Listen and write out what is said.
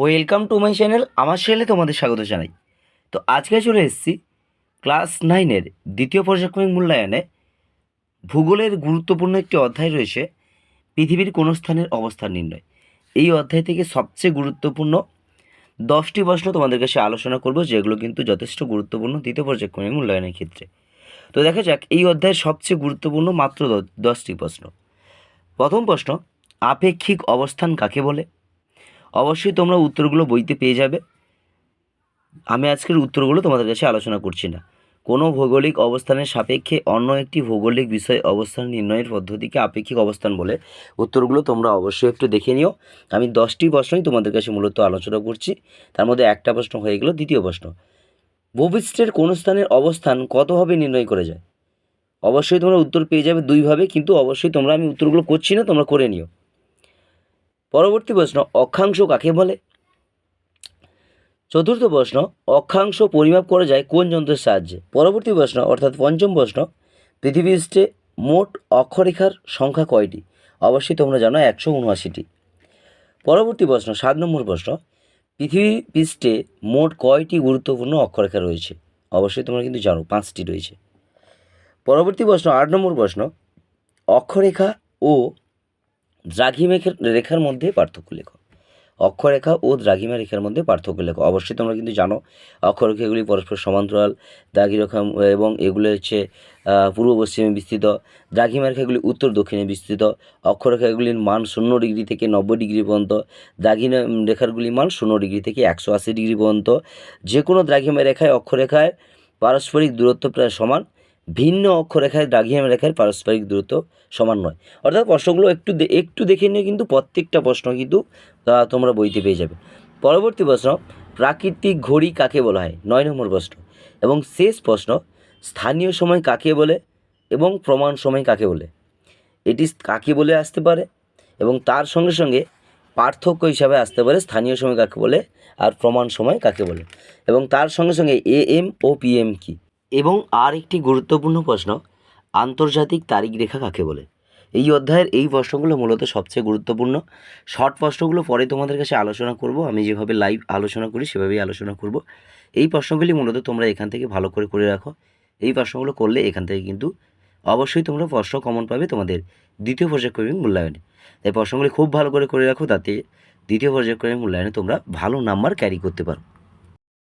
Welcome to my channel, আমার চ্যানেলে তোমাদের স্বাগত জানাই। তো আজকে চলে এসেছি ক্লাস নাইনের দ্বিতীয় পর্যায়ক্রমিক মূল্যায়নে। ভূগোলের গুরুত্বপূর্ণ একটি অধ্যায় রয়েছে, পৃথিবীর কোনো স্থানের অবস্থান নির্ণয়। এই অধ্যায় থেকে সবচেয়ে গুরুত্বপূর্ণ দশটি প্রশ্ন তোমাদের কাছে আলোচনা করব, যেগুলো কিন্তু যথেষ্ট গুরুত্বপূর্ণ দ্বিতীয় পর্যায়ক্রমিক মূল্যায়নের ক্ষেত্রে। তো দেখা যাক, এই অধ্যায়ের সবচেয়ে গুরুত্বপূর্ণ মাত্র দশটি প্রশ্ন। প্রথম প্রশ্ন, আপেক্ষিক অবস্থান কাকে বলে? অবশ্যই তোমরা উত্তরগুলো বইতে পেয়ে যাবে। আমি আজকের উত্তরগুলো তোমাদের কাছে আলোচনা করছি না। কোনো ভৌগোলিক অবস্থানের সাপেক্ষে অন্য একটি ভৌগোলিক বিষয় অবস্থান নির্ণয়ের পদ্ধতিকে আপেক্ষিক অবস্থান বলে উত্তরগুলো তোমরা অবশ্যই একটু দেখে নিও। আমি দশটি প্রশ্নই তোমাদের কাছে মূলত আলোচনা করছি। তার মধ্যে একটা প্রশ্ন হয়ে গেল, দ্বিতীয় প্রশ্ন। ভূপৃষ্ঠের কোন স্থানের অবস্থান কতভাবে নির্ণয় করা যায়? অবশ্যই তোমরা উত্তর পেয়ে যাবে দুইভাবে, কিন্তু অবশ্যই তোমরা আমি উত্তরগুলো করছি না, তোমরা করে নিও। পরবর্তী প্রশ্ন, অক্ষাংশ কাকে বলে? চতুর্থ প্রশ্ন, অক্ষাংশ পরিমাপ করা যায় কোন যন্ত্রের সাহায্যে? পরবর্তী প্রশ্ন, অর্থাৎ পঞ্চম প্রশ্ন পৃথিবীপৃষ্ঠে মোট অক্ষরেখার সংখ্যা কয়টি? অবশ্যই তোমরা জানো একশো উনআশিটি। পরবর্তী প্রশ্ন, সাত নম্বর প্রশ্ন পৃথিবী পৃষ্ঠে মোট কয়টি গুরুত্বপূর্ণ অক্ষরেখা রয়েছে? অবশ্যই তোমরা কিন্তু জানো, পাঁচটি রয়েছে। পরবর্তী প্রশ্ন, আট নম্বর প্রশ্ন, অক্ষরেখা ও দ্রাঘিমেখের রেখার মধ্যে পার্থক্য লেখো। অক্ষরেখা ও দ্রাঘিমা রেখার মধ্যে পার্থক্য লেখো। অবশ্যই তোমরা কিন্তু জানো, অক্ষরেখাগুলি পরস্পর সমান্তরাল দ্রাঘিরেখা এবং এগুলো হচ্ছে পূর্ব পশ্চিমে বিস্তৃত। দ্রাঘিমা রেখাগুলি উত্তর দক্ষিণে বিস্তৃত। অক্ষরেখাগুলির মান শূন্য ডিগ্রি থেকে নব্বই ডিগ্রি পর্যন্ত। দ্রাঘিমা রেখাগুলির মান শূন্য ডিগ্রি থেকে একশো আশি ডিগ্রি পর্যন্ত। যে কোনো দ্রাঘিমা রেখায় অক্ষরেখায় পারস্পরিক দূরত্ব প্রায় সমান। ভিন্ন অক্ষরেখায় দ্রাঘিমা রেখায় পারস্পরিক দূরত্ব সমান নয়। অর্থাৎ প্রশ্নগুলো একটু একটু দেখে নিয়ে কিন্তু প্রত্যেকটা প্রশ্ন কিন্তু তোমরা বইতে পেয়ে যাবে। পরবর্তী প্রশ্ন, প্রাকৃতিক ঘড়ি কাকে বলা হয়? নয় নম্বর প্রশ্ন। এবং শেষ প্রশ্ন, স্থানীয় সময় কাকে বলে এবং প্রমাণ সময় কাকে বলে? এটি কাকে বলে আসতে পারে? এবং তার সঙ্গে সঙ্গে পার্থক্য হিসাবে আসতে পারে স্থানীয় সময় কাকে বলে আর প্রমাণ সময় কাকে বলে। এবং তার সঙ্গে সঙ্গে A M O P M কী? এবং আর একটি গুরুত্বপূর্ণ প্রশ্ন, আন্তর্জাতিক তারিখ রেখা কাকে বলে? এই অধ্যায়ের এই প্রশ্নগুলো মূলত সবচেয়ে গুরুত্বপূর্ণ। শর্ট প্রশ্নগুলো পরে তোমাদের কাছে আলোচনা করব। আমি যেভাবে লাইভ আলোচনা করি, সেভাবেই আলোচনা করব। এই প্রশ্নগুলি মূলত তোমরা এখান থেকে ভালো করে করে রাখো। এই প্রশ্নগুলো করলে এখান থেকে কিন্তু অবশ্যই তোমরা প্রশ্ন কমন পাবে তোমাদের দ্বিতীয় পর্যায়ক্রমিক মূল্যায়নে। তাই প্রশ্নগুলি খুব ভালো করে করে রাখো, তাতে দ্বিতীয় পর্যায়ক্রমিক মূল্যায়নে তোমরা ভালো নাম্বার ক্যারি করতে পারো।